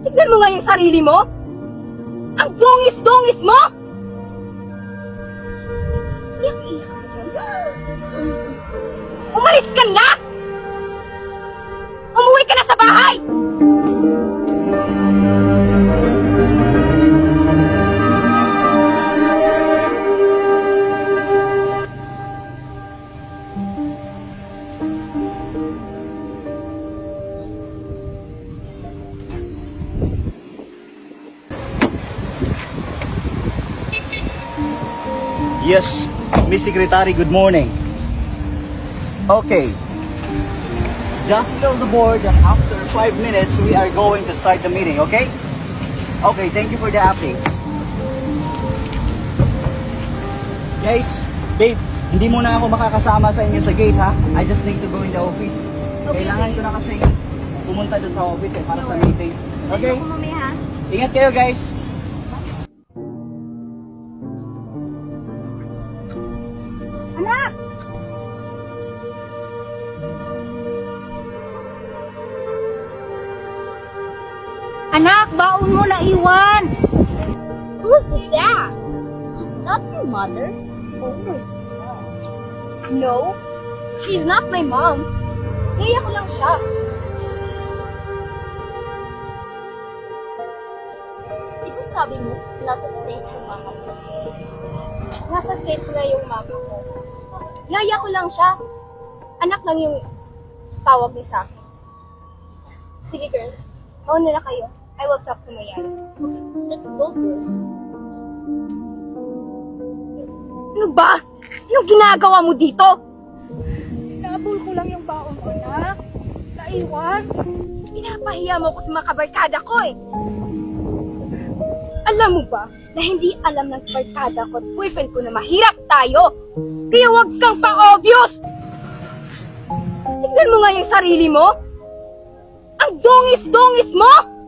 Tignan mo nga yung sarili mo! Ang dungis-dungis mo! Umalis ka na! Yes, Miss Secretary, good morning. Okay. Just tell the board that after five minutes, we are going to start the meeting, okay? Okay, thank you for the updates. Guys, babe, hindi mo na ako makakasama sa inyo sa gate, ha? I just need to go in the office. Okay, Kailangan ko na kasi pumunta doon sa office eh, para sa meeting. Okay? Ako mamaya ha? Ingat kayo, guys. Anak, baon mo na iwan! Who's that? Is that your mother? Oh my God. No, she's not my mom. Naiya ko lang siya. Ba sabi mo, nasa States yung mama ko? Nasa States na yung mama ko. Naya ko lang siya. Anak lang yung tawag niya sa akin. Sige, girls. Mauna na kayo. I will talk to Mayan. Let's go, girls. Ano ba? Anong ginagawa mo dito? Nabul ko lang yung baon ko, anak. Naiwan. Pinapahiya mo ko sa mga kabarkada ko eh. Alam mo ba na hindi alam ng barkada ko at boyfriend ko na mahirap tayo? Kaya huwag kang pa-obvious! Tignan mo nga yung sarili mo! Ang dungis-dungis mo!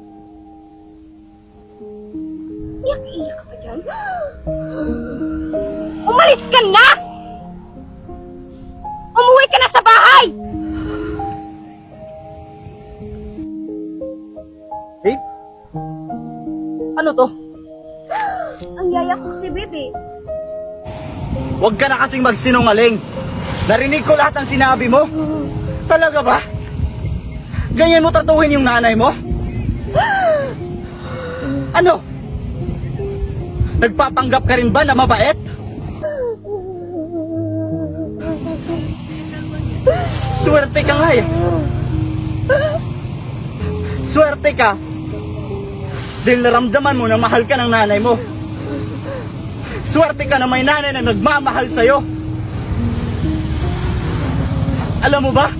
Umalis ka na! Umuwi ka na sa bahay! Babe? Ano to? Ang yaya ko si Bebe. Huwag ka na kasing magsinungaling. Narinig ko lahat ng sinabi mo. Talaga ba? Ganyan mo tatuhin yung nanay mo? Ano? Nagpapanggap ka rin ba na mabait? Swerte ka nga eh. Swerte ka. Dahil naramdaman mo na mahal ka ng nanay mo. Swerte ka na may nanay na nagmamahal sa'yo. Alam mo ba?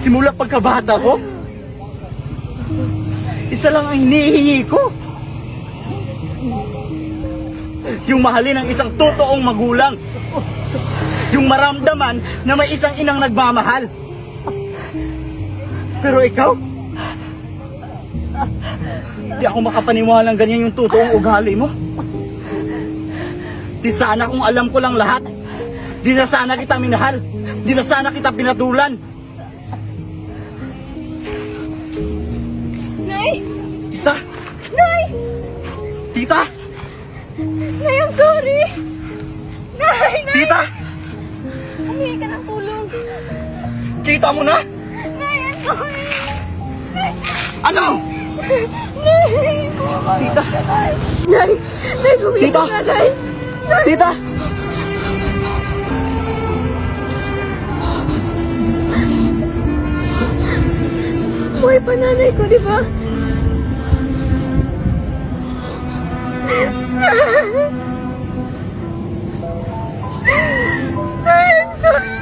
Simula pagkabata ko, isa lang ang hinihingi ko. Yung mahalin ng isang totoong magulang. Yung maramdaman na may isang inang nagmamahal. Pero ikaw, di ako makapaniwala ng ganyan yung totoong ugali mo. Di sana kung alam ko lang lahat. Di na sana kita minahal. Di na sana kita pinatulan. Nay! Tita! Nay! Tita! Nay, I'm sorry! Nay! Nay! Tita! Ka ng tulong! Kita mo na? Nay, sorry! Ano? Nay! Tita! Nay! Nay, gumising Tita! ka, Nay! Tita! Buhay pa nanay ko, di ba?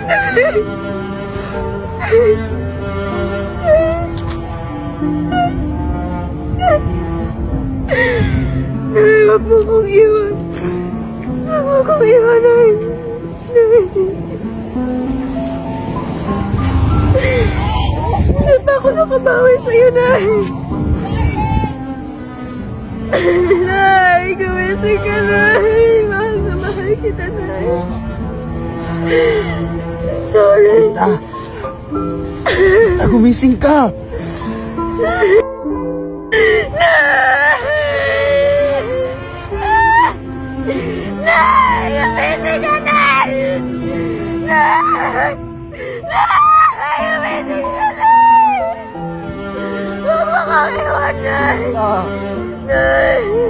I'm sorry, Nay! Nay, wag mo kong iwan. Wag mo kong iwan. Nay. Hindi pa ako nakabawi sa'yo, Nay. Nay, gumising ka, Nay. Mahal na mahal kita, Nay. Sorry. Kita. Kita, gumising ka. Nay! Gumising ka, Nay! Nay! Nay! Gumising ka, Nay! Huwag mo kang Nay! Nay! Nay!